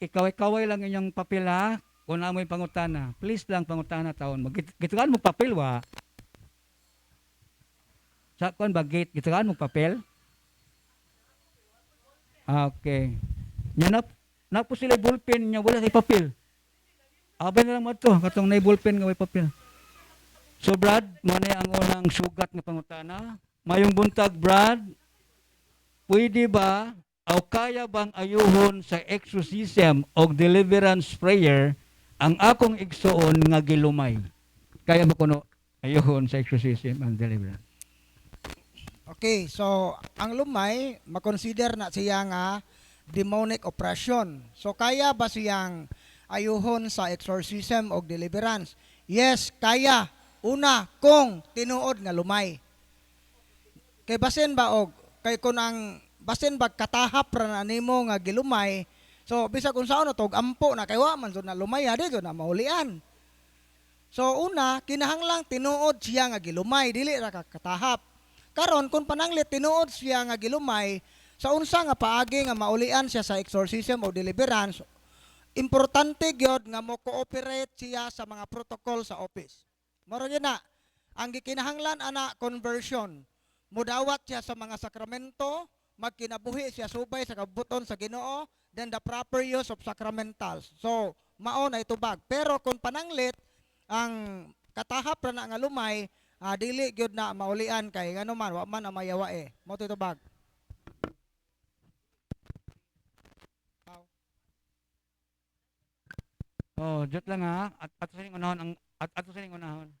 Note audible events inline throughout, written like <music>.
ikaw-ikaway lang inyong papel ha. Kung na mo yung pangutana. Please lang pangutana taon. Gitugan mo papel wa. Sa kon ba gate gitugan mo papel? Ah, okay. Nya na na po sila ballpen nya wala kay papel. Abay na lang mo to katong nay ballpen nga may papel. So Brad, mo na ang unang sugat nga pangutana. Mayong buntag Brad, pwede ba o kaya bang ayuhon sa exorcism o deliverance prayer ang akong igsuon nga gilumay? Kaya ba kuno ayuhon sa exorcism and deliverance? Okay, so ang lumay, makonsider na siya nga demonic oppression. So kaya ba siyang ayuhon sa exorcism o deliverance? Yes, kaya. Una, kung tinuod nga lumay. Kay basin ba og kay kun ang basin ba katahap ra na nimo nga gilumay, so bisag unsa na tog ampo na kay wa man jud na lumay adi jud na maulian. So una, kinahanglang tinuod siya nga gilumay, dili ra ka katahap. Karon kung pananglit tinuod siya nga gilumay, sa unsa nga paagi nga maulian siya sa exorcism o deliverance, importante gyud nga mo cooperate siya sa mga protocol sa office. Moro yun na. Ang gikinahanglan ana conversion. Mudawat siya sa mga sakramento, magkinabuhi siya subay sa kabuton sa Ginoo, then the proper use of sacramentals. So, mao na itubag. Pero kung pananglit ang katahap ra na nga lumay, ah, dili gyud na maulian kay ngano man wa man ang mayawa eh. Mo to itubag. Oh, jot lang ha. At ato sa unahon ang at ato sa unahon.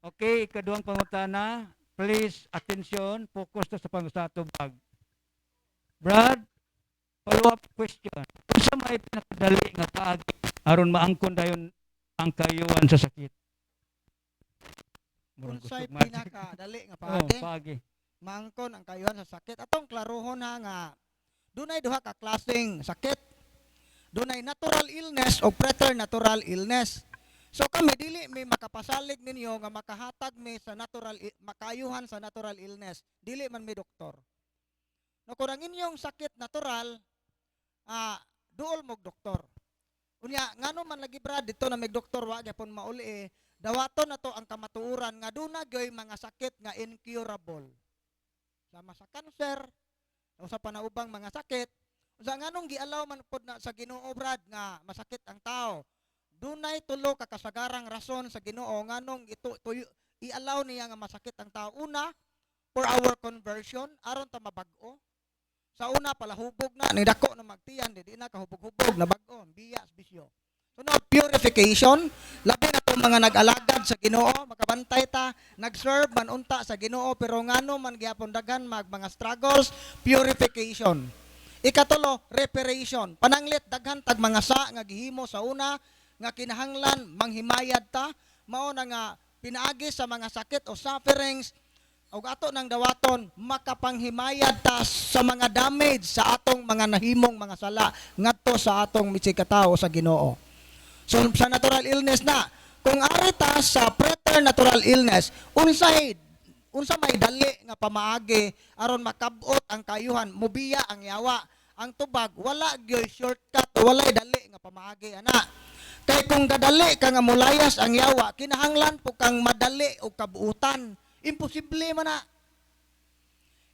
Okay, ikaduhang pangutana. Please, attention, focus to sa pangusatubag. Brad, follow-up question. Kung sa may pinakadali nga paagi, aron maangkon dayon ang kayuan sa sakit. Murag Unsay kusog man. pinaka dali nga <laughs> Oh, paagi? paagi. mangkon ang kayuhan sa sakit. Atong klaruhon ha nga dunay duha ka klaseng sakit. Dunay natural illness o preternatural illness. So kami dili may makapasalig ninyo nga makahatag mi sa natural makayuhan sa natural illness. Dili man mi doktor. No kung ang inyong sakit natural ah duol mo doktor. Unya ngano man lagi brad dito na may doktor wa gyapon mauli eh, dawaton na to ang kamatuuran nga duna gyoy mga sakit nga incurable sama sa cancer o sa panaubang mga sakit usa nganong gialaw man pod na sa Ginoo brad nga masakit ang tao dunay tulo ka kasagarang rason sa Ginoo nganong ito tuyo, ialaw niya nga masakit ang tao una for our conversion aron ta mabag-o sa una pala hubog na ni dako na magtiyan di na kahubog-hubog na bag-o biyas bisyo Sunod, purification. Labi na itong mga nag-alagad sa ginoo, makabantay ta, nag-serve man unta sa ginoo, pero ngano man gyapon daghan mag mga struggles, purification. Ikatulo, reparation. Pananglit, daghan tag mga sa nga gihimo sa una, nga kinahanglan, manghimayad ta, mao na nga pinaagi sa mga sakit o sufferings, o ato ng dawaton, makapanghimayad ta sa mga damage sa atong mga nahimong mga sala ngadto sa atong mitsikataw sa ginoo. So sa natural illness na, kung ari ta sa preternatural illness, unsay unsa may dali nga pamaagi aron makabot ang kayuhan, mubiya ang yawa. Ang tubag wala gyoy shortcut, wala dali nga pamaagi ana. Kay kung gadali ka nga mulayas ang yawa, kinahanglan po kang madali o kabuutan. Imposible man na.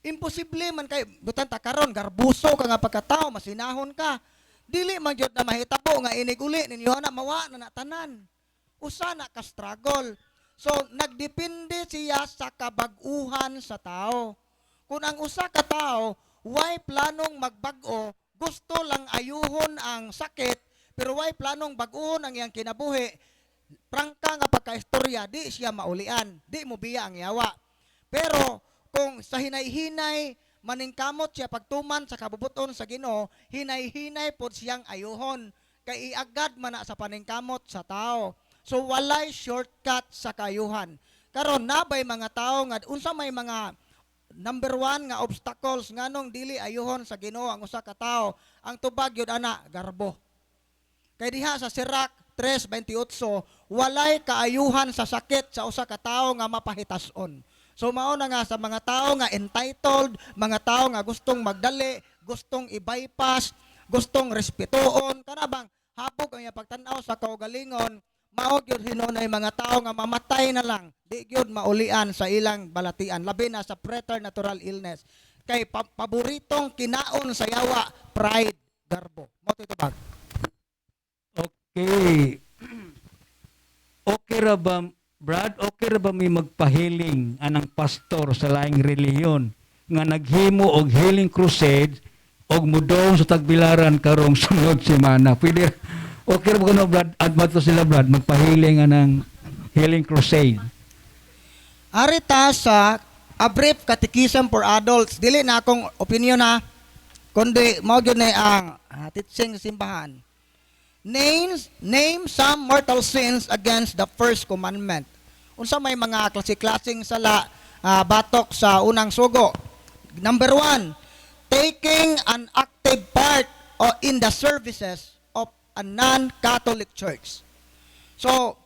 Imposible man kay butan ta karon garbuso ka nga pagkatao, masinahon ka. Dili man jud na mahitabo nga inig uli ninyo na mawa na natanan. Usa na ka struggle. So nagdepende siya sa kabag-uhan sa tao. Kung ang usa ka tao way planong magbag-o, gusto lang ayuhon ang sakit, pero way planong bag-uhon ang iyang kinabuhi, prangka nga pagkaistorya, di siya maulian, di mo biya ang yawa. Pero kung sa hinay-hinay, maningkamot siya pagtuman sa kabubuton sa Ginoo, hinay-hinay pod siyang ayuhon kay iagad man sa paningkamot sa tao. So walay shortcut sa kayuhan. Karon nabay mga tao nga unsa may mga number one nga obstacles nganong dili ayuhon sa Ginoo ang usa ka tawo ang tubag yun ana garbo kay diha sa Sirach 3:28 walay kaayuhan sa sakit sa usa ka tawo nga mapahitason. So mao na nga sa mga tao nga entitled, mga tao nga gustong magdali, gustong i-bypass, gustong respetuon. Kana bang habog ang pagtan-aw sa kaugalingon mao gyud hinunay mga tao nga mamatay na lang. Di gyud maulian sa ilang balatian labi na sa preternatural illness. Kay pa- paboritong kinaon sa yawa pride garbo. Mo titubag Okay. Okay ra ba, Brad? Okay ra ba may magpahiling anang pastor sa laing reliyon nga naghimo og healing crusade og mudong sa tagbilaran karong <laughs> sunod semana? Pwede Okay ra ba kuno Brad? Admat to sila Brad magpahiling anang healing crusade. Arita sa A Brief Catechism for Adults, dili na akong opinion ha, kundi mao gyud na ang ah, teaching simbahan. Names, name some mortal sins against the first commandment. Unsa may mga klase-klaseng sala ah, batok sa unang sugo. Number one, taking an active part o in the services of a non-Catholic church. So,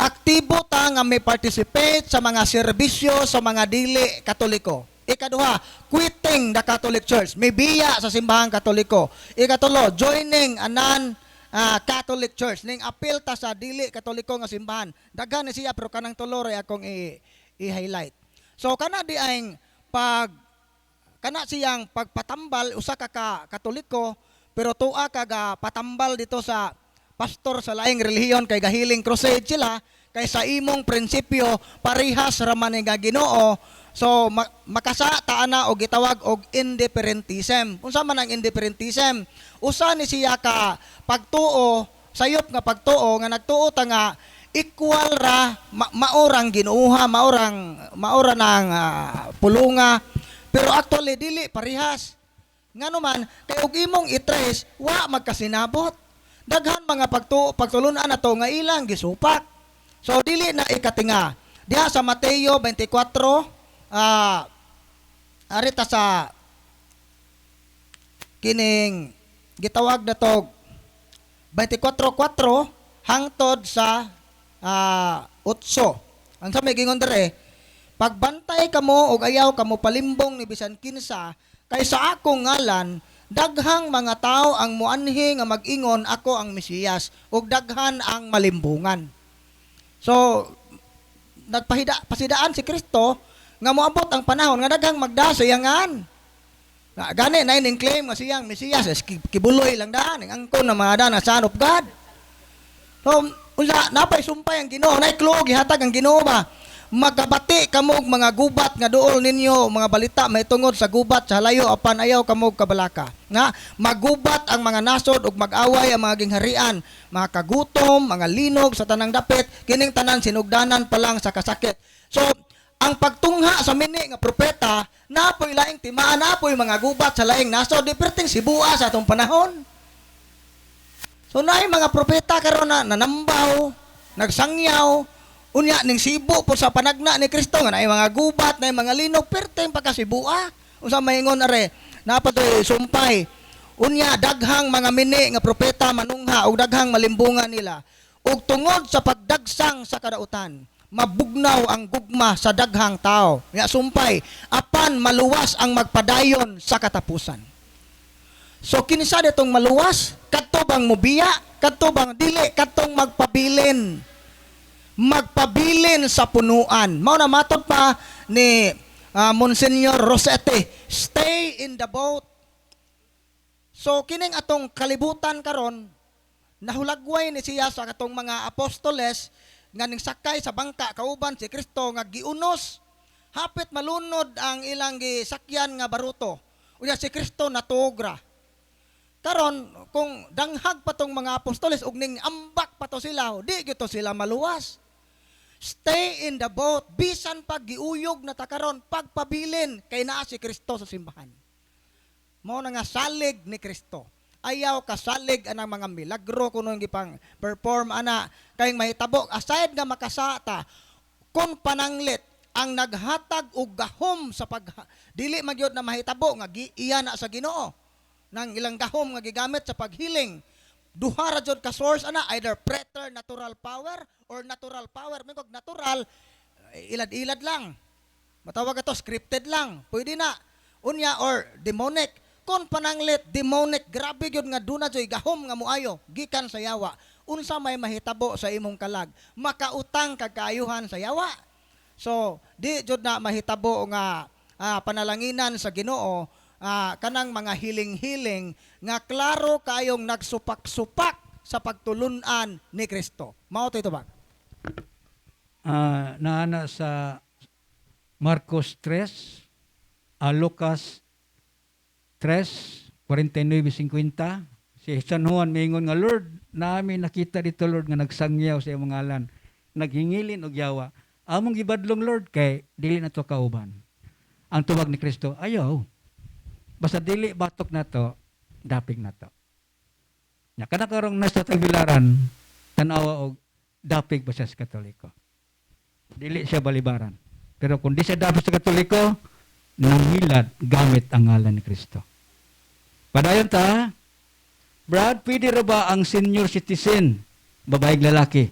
aktibo ta nga may participate sa mga serbisyo sa mga dili katoliko. Ikaduha, quitting the Catholic Church. May biya sa simbahang katoliko. Ikatulo, joining a non ah, Catholic Church. Ning apil ta sa dili katoliko nga simbahan. Daghan ni siya pero kanang tulo ray akong i-highlight. So kana di aing pag kana siyang pagpatambal usa ka, ka katoliko pero tuwa ka ga patambal dito sa pastor sa laing relihiyon kay gahiling crusade sila kay sa imong prinsipyo parihas ra man nga Ginoo so ma- makasa taana og gitawag og indifferentism. Unsa man ang indifferentism? Usa ni siya ka pagtuo sayop nga pagtuo nga nagtuo ta nga equal ra ma- maorang ginuha maorang maora ng ah, pulunga. Pero actually dili parihas ngano man kay og imong i-trace wa magkasinabot. Daghan mga pagtu pagtulunan nato nga ilang gisupak. So dili na ikatinga. Diha sa Mateo 24 ah arita sa kining gitawag na tog 24:4 hangtod sa ah 8 ang sa gingon dere pagbantay kamo og ayaw kamo palimbong ni bisan kinsa kay sa akong ngalan daghang mga tao ang muanhi nga mag-ingon ako ang Mesiyas ug daghan ang malimbungan. So nagpahida pasidaan si Kristo nga moabot ang panahon nga daghang magdasayangan na gani na ining claim nga siyang Mesiyas es ki- kibuloy lang daan ang angkon na mga daan na son of God So, unsa napay sumpay ang Ginoo, nay klog gihatag ang Ginoo ba? Magkabati kamo og mga gubat nga duol ninyo, mga balita may sa gubat sa halayo apan ayaw kamo og kabalaka. Nga magubat ang mga nasod ug mag-away ang mga gingharian, mga kagutom, mga linog sa tanang dapit, kining tanan sinugdanan pa lang sa kasakit. So, ang pagtungha sa mini nga propeta, napoy laing timaan, napoy mga gubat sa laing nasod, di perting sibua sa atong panahon. So naay mga propeta karon na nanambaw, nagsangyaw, unya ning sibo po sa panagna ni Kristo nga naay mga gubat, naay mga linog, perteng pagkasibua. Unsa maingon are, napatoy sumpay. Unya daghang mga mini nga propeta manungha ug daghang malimbungan nila. Ug tungod sa pagdagsang sa kadautan, mabugnaw ang gugma sa daghang tao. Nga sumpay, apan maluwas ang magpadayon sa katapusan. So kinsa ditong maluwas? Kadto bang mubiya? Kadto dili? Kadtong magpabilin. Magpabilin sa punuan. Mao na matot pa ni ah, Monsignor Rosete, stay in the boat. So kining atong kalibutan karon nahulagway ni siya sa katong mga apostoles nga ning sakay sa bangka kauban si Kristo nga giunos hapit malunod ang ilang gisakyan nga baruto. Unya si Kristo natugra. Karon kung danghag pa tong mga apostoles ug ning ambak pa to sila, di gito sila maluwas. Stay in the boat bisan pag giuyog na ta karon pagpabilin kay naa si Kristo sa simbahan. Mao na nga salig ni Kristo. Ayaw kasalig anang mga milagro kuno gipang perform ana. Kay mahitabo aside nga makasata. Kung pananglit ang naghatag og gahom sa pag dili magyod na mahitabo nga gi- iya na sa Ginoo. Nang ilang gahom nga gigamit sa paghiling. Duha ra jud ka source ana either preternatural power or natural power. Mingog natural ilad-ilad lang. Matawag ito scripted lang. Pwede na. Unya or demonic Kon pananglit demonic grabe gyud nga duna joy gahom nga muayo gikan sa yawa. Unsa may mahitabo sa imong kalag? Makautang kag kaayuhan sa yawa. So, di jud na mahitabo nga ah, panalanginan sa Ginoo ah, kanang mga hiling-hiling nga klaro kayong nagsupak-supak sa pagtulunan ni Kristo. Mao to ito ba? Ah, naana sa Marcos 3, ah, Lucas 3, 49-50, si San Juan mingon nga, Lord, namin nakita dito, Lord, nga nagsangyaw sa iyong ngalan, naghingilin og yawa. Among gibadlong, Lord, kay dili na to kauban. Ang tuwag ni Kristo, ayaw. Basta dili batok na to, dapig na to. Nya kana karong nasa tagbilaran, tanawa og dapig ba siya sa Katoliko. Dili siya balibaran. Pero kung di siya dapat sa Katoliko, nangilad gamit ang ngalan ni Kristo. Padayon ta, Brad, pwede ra ba ang senior citizen, babaeng lalaki,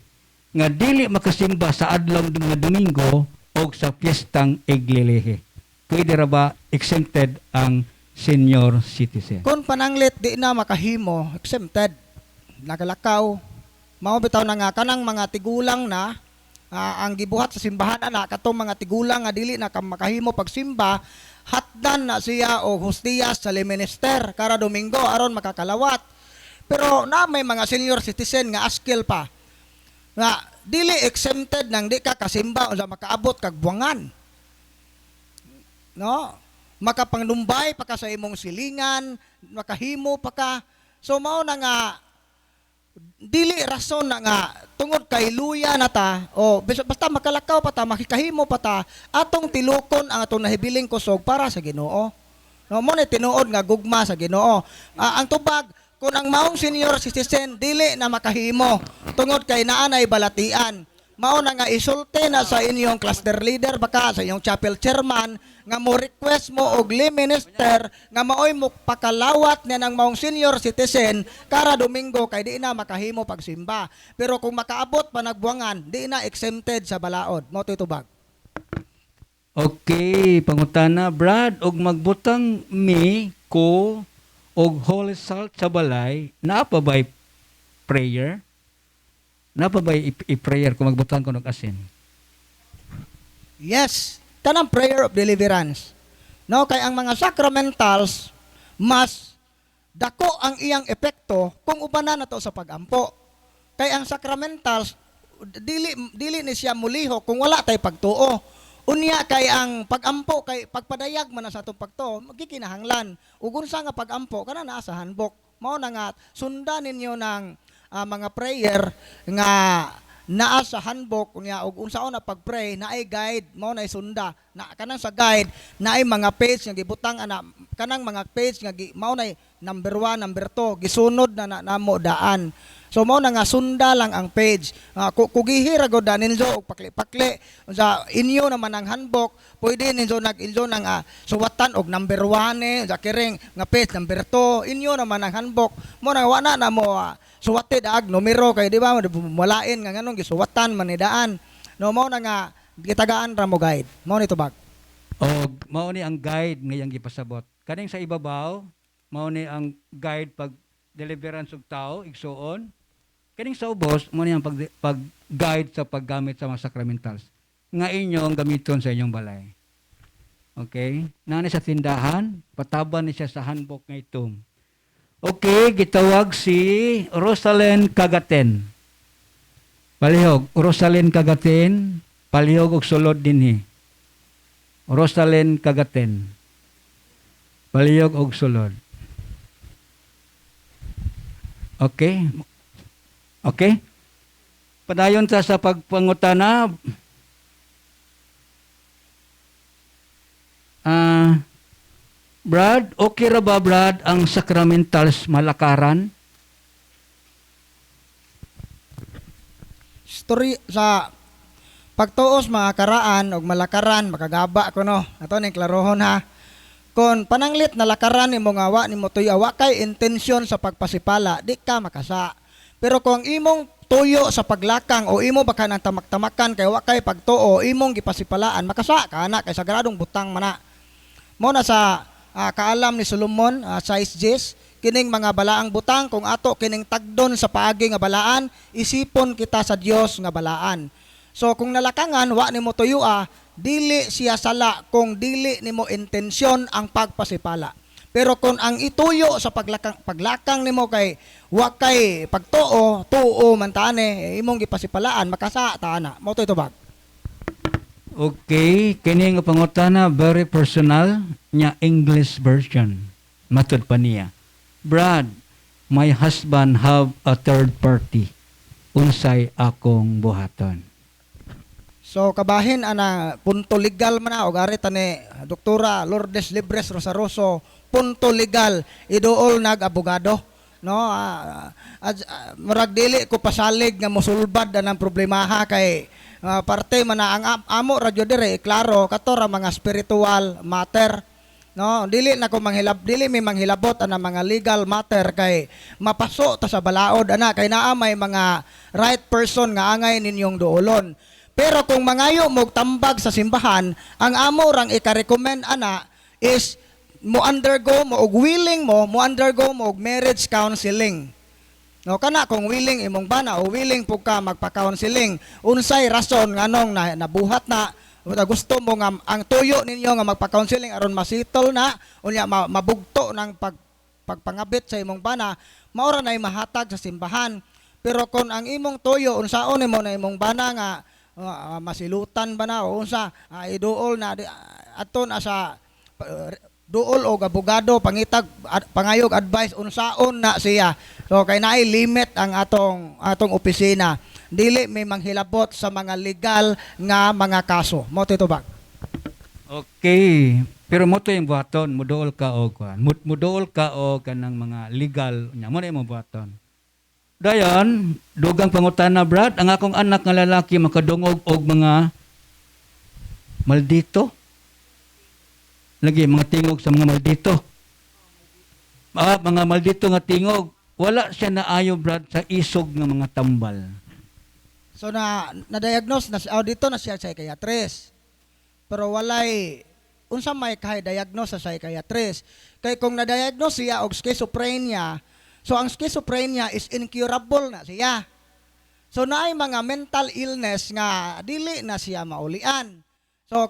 nga dili makasimba sa adlaw ng mga Domingo o sa piyestang Iglelehe? Pwede ra ba exempted ang senior citizen? Kung pananglit di na makahimo, exempted, nagalakaw, mao bitaw na nga kanang mga tigulang na ah, ang gibuhat sa simbahan ana katong mga tigulang nga dili na ka makahimo pagsimba hatdan na siya og hostiyas sa minister kara Domingo aron makakalawat. Pero na may mga senior citizen nga askil pa nga dili exempted nang di ka kasimba o makaabot kag buwangan. No? Makapanglumbay pa ka sa imong silingan, makahimo pa ka. So mao na nga dili rason na nga tungod kay luya na ta o basta makalakaw pa ta makikahimo pa ta atong tilukon ang atong nahibiling kusog para sa Ginoo. No mo ni tinuod nga gugma sa Ginoo. Ah, ang tubag kung ang maong senior citizen dili na makahimo tungod kay naanay balatian. Mao na nga isulti na sa inyong cluster leader baka sa inyong chapel chairman nga mo request mo og lay minister nga maoy mo pakalawat niya ng maong senior citizen kara Domingo kay di na makahimo pagsimba. Pero kung makaabot pa nagbuangan, di na exempted sa balaod. Mo to itubag. Okay, pangutana, Brad, og magbutang mi ko og holy salt sa balay, naa pa prayer? Naa pa ba'y i- i-prayer kung magbutang ko ng asin? Yes, tanang prayer of deliverance. No, kay ang mga sacramentals mas dako ang iyang epekto kung ubanan nato sa pagampo. Kay ang sacramentals dili dili ni siya muliho kung wala tay pagtuo. Unya kay ang pagampo kay pagpadayag man sa atong pagtuo magikinahanglan. Ug unsa nga pagampo kana naa sa handbook. Mao na nga sundan ninyo ng ah, mga prayer nga naa sa handbook unya og unsaon na pagpray naay guide mo na sunda. Na kanang sa guide naay mga page nga gibutang ana kanang mga page nga mao na number 1 number 2 gisunod na, na namo daan. So mao na nga sunda lang ang page. Uh, kugihira gud da ninyo og pakli-pakli sa inyo naman ang handbook pwede ninyo nag-inyo ng ah, suwatan og number 1 eh sa kiring nga page number 2 inyo naman ang handbook. Mo na wala na mo ah, suwate daag numero kay di ba mulain nga nganong gisuwatan man ni daan no mao na nga gitagaan ra mo guide mao ni tubag Og mao ni ang guide nga iyang gipasabot. Kaning sa ibabaw, mao ni ang guide pag deliverance og tao igsuon. Kaning sa ubos, mao ni ang pag, pag guide sa paggamit sa mga sacramentals. Nga inyo ang gamiton sa inyong balay. Okay? Nani sa tindahan, pataban ni siya sa handbook nga itom. Okay, gitawag si Rosalind Kagaten. Palihog, Rosalind Kagaten, palihog og sulod dinhi. Rosalind Kagaten. Palihog og sulod. Okay? Okay? Padayon ta sa pagpangutana. Ah, Brad, okay ra ba Brad ang sacramentals malakaran? story sa pagtuos mga karaan og malakaran makagaba ko no? Ato ning klarohon ha? Kon pananglit na lakaran nimo nga wa nimo tuyo wa kay intensyon sa pagpasipala di ka makasa. Pero kung imong tuyo sa paglakang o imo baka nang tamak-tamakan kay wa kay pagtuo imong gipasipalaan makasa ka na kay sagradong butang mana mo na sa ah, kaalam ni Solomon ah, size Gs kining mga balaang butang kung ato kining tagdon sa paagi nga balaan isipon kita sa Dios nga balaan. So kung nalakangan wa nimo tuyua dili siya sala kung dili nimo intensyon ang pagpasipala. Pero kung ang ituyo sa paglakang paglakang nimo kay wa kay pagtuo tuo man tane eh, imong gipasipalaan makasa ta na mo to bag Okay, kini nga pangutana very personal nya English version. Matod pa niya. Brad, my husband have a third party. Unsay akong buhaton. So kabahin ana punto legal man na og ari tani doktora Lourdes Libres Rosaroso punto legal iduol nag abogado no ah, ah, ah, murag dili ko pasalig nga mosulbad anang problemaha kay ah, parte man ang am- amo radyo dire klaro kato ra mga spiritual matter no dili na ko manghilab dili mi manghilabot ana mga legal matter kay mapaso ta sa balaod ana kay naa may mga right person nga angay ninyong duolon pero kung mangayo mo tambag sa simbahan, ang amo rang ika-recommend ana is mo undergo mo og willing mo mo undergo mo og marriage counseling. No kana kung willing imong bana o willing pug ka magpa-counseling, unsay rason nganong na, nabuhat na gusto mo nga ang tuyo ninyo nga magpa-counseling aron masitol na unya ma- mabugto ng pag pagpangabit sa imong bana maura na mahatag sa simbahan. Pero kung ang imong tuyo unsaon nimo na imong bana nga ah, masilutan ba na o unsa uh, iduol na ah, aton asa pa- duol og abogado pangitag ad, pangayog advice unsaon na siya so kay naay limit ang atong atong opisina dili may manghilabot sa mga legal nga mga kaso mo titubag Okay. Pero mo to yung buhaton, mudool ka o kuan. Mud- Mudool ka o kanang mga legal nya mo na yung buhaton. Dayon, dugang pangutana Brad, ang akong anak nga lalaki makadungog og mga maldito. Lagi mga tingog sa mga maldito. Ah, mga maldito nga tingog. Wala siya naayo Brad sa isog ng mga tambal. So na na-diagnose na si- oh, dito na siya psychiatrist. Pero walay unsa may kay diagnose sa psychiatrist. Kay kung na-diagnose siya og schizophrenia, so ang schizophrenia is incurable na siya. So naay mga mental illness nga dili na siya maulian. So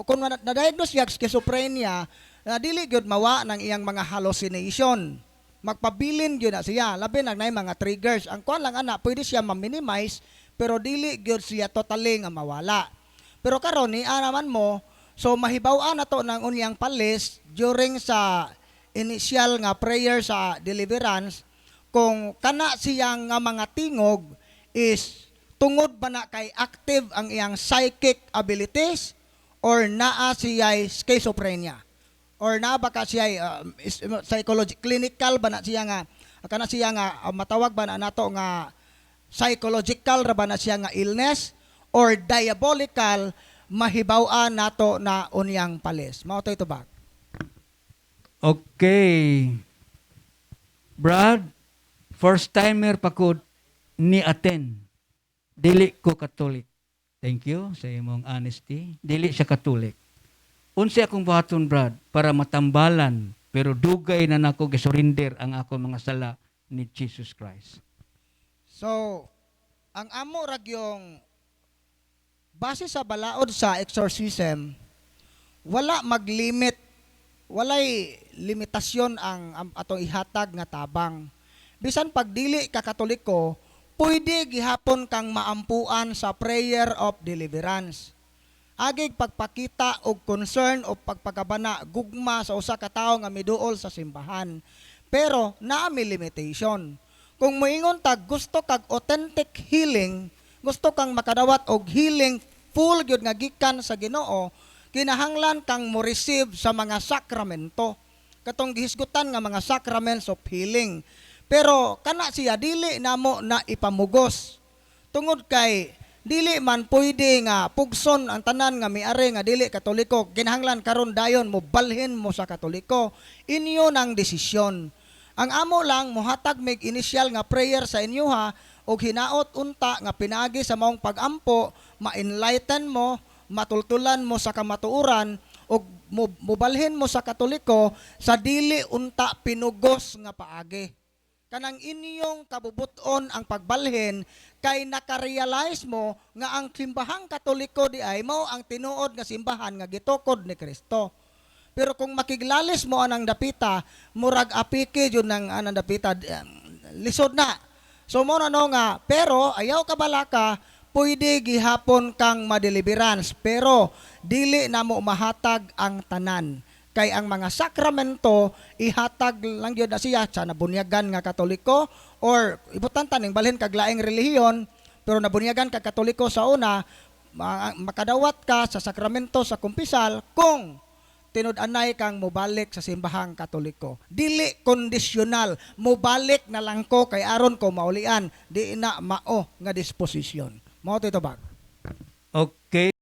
ko- kung na- na-diagnose siya schizophrenia, na dili gyud mawa ng iyang mga hallucination. Magpabilin gyud na siya, labi na nay mga triggers. Ang kuan lang ana, pwede siya ma-minimize pero dili gyud siya totally nga mawala. Pero karon ni naman mo, so mahibaw-an na to ng unyang palis during sa initial nga prayer sa deliverance kung kana siyang nga mga tingog is tungod ba na kay active ang iyang psychic abilities or naa siya schizophrenia or naa ba ka siya uh, psychology clinical ba na siya nga kana siya nga uh, matawag ba na nato nga psychological ra ba na siya nga illness or diabolical mahibaw-an nato na unyang palis mao to ito ba Okay. Brad, first timer pa ko ni attend. Dili ko katolik. Thank you sa imong honesty. Dili siya katolik. Unsa akong buhaton, Brad, para matambalan pero dugay na nako gisurrender ang ako mga sala ni Jesus Christ. So, ang amo rag yung base sa balaod sa exorcism, wala maglimit, walay limitasyon ang, ang atong ihatag nga tabang. Bisan pag dili ka katoliko, pwede gihapon kang maampuan sa prayer of deliverance. Agig pagpakita og concern o pagpagabana gugma sa usa ka tawo nga miduol sa simbahan. Pero naa may limitation. Kung moingon tag gusto kag authentic healing, gusto kang makadawat og healing full gyud nga gikan sa Ginoo, kinahanglan kang mo receive sa mga sakramento. Katong gihisgutan nga mga sacraments of healing. Pero kana siya dili namo na ipamugos. Tungod kay dili man pwede nga pugson ang tanan nga miari nga dili katoliko. Kinahanglan karon dayon mo balhin mo sa katoliko. Inyo nang desisyon. Ang amo lang mohatag mig initial nga prayer sa inyo ha og hinaot unta nga pinagi sa maong pagampo ma-enlighten mo matultulan mo sa kamatuoran og mo, mobalhin mo sa katoliko sa dili unta pinugos nga paagi kanang inyong kabubuton ang pagbalhin kay nakarealize mo nga ang simbahang katoliko di ay mo ang tinuod nga simbahan nga gitukod ni Kristo. Pero kung makiglalis mo anang dapita, murag apike jud ng anang dapita lisod na. So mo na no nga, pero ayaw ka balaka, pwede gihapon kang madeliverance, pero dili na mo mahatag ang tanan kay ang mga sakramento ihatag lang gyud na siya sa nabunyagan nga katoliko or ibutan taning balhin kag laing relihiyon pero nabunyagan ka katoliko sa una ma- makadawat ka sa sakramento sa kumpisal kung tinud-anay kang mobalik sa simbahang katoliko. Dili kondisyonal mobalik na lang ko kay aron ko maulian di na mao nga disposisyon. Mao to ito bag. Okay.